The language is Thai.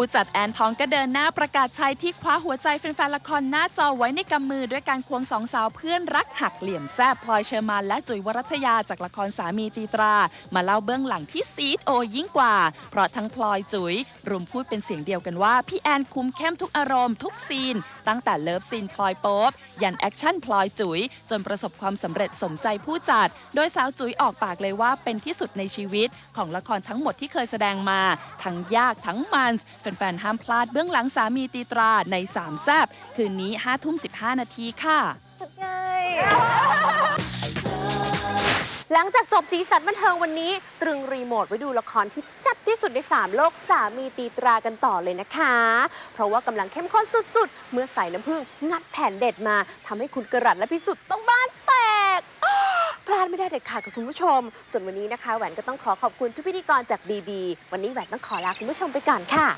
ผู้จัดแอนทองก็เดินหน้าประกาศชัยที่คว้าหัวใจแฟนๆละครหน้าจอไว้ในกำมือด้วยการควงสองสาวเพื่อนรักหักเหลี่ยมแซ่บพลอยเชอร์มานและจุ๋ยวรัตยาจากละครสามีตีตรา มาเล่าเบื้องหลังที่ซีดโอยิ่งกว่า เพราะทั้งพลอยจุ๋ยรวมพูดเป็นเสียงเดียวกันว่า พี่แอนคุมเข้มทุกอารมณ์ทุกซีน ตั้งแต่เลิฟซีนพลอยโป๊บยันแอคชั่นพลอยจุ๋ยจนประสบความสำเร็จสมใจผู้จัด โดยสาวจุ๋ยออกปากเลยว่าเป็นที่สุดในชีวิต ของละครทั้งหมดที่เคยแสดงมา ทั้งยากทั้งมันแฟนๆ ห้ามพลาดเบื้องหลังสามีตีตราในสามแซบคืนนี้5ทุ่ม15 นาทีค่ะ หลังจากจบสีสันบันเทิงวันนี้ ตรึงรีโมทไว้ดูละครที่แซ่บที่สุดใน 3 โลกสามีตีตรากันต่อเลยนะคะ เพราะว่ากำลังเข้มข้นสุดๆ เมื่อใส่น้ำผึ้งงัดแผ่นเด็ดมาทำให้คุณกระรัตและพิสุทธิ์ต้องบ้านแตก พลาดไม่ได้เด็ดขาดกับคุณผู้ชม ส่วนวันนี้นะคะแหวนก็ต้องขอขอบคุณทุกพิธีกรจากดีบีวันนี้แหวนต้องขอลาคุณผู้ชมไปก่อนค่ะ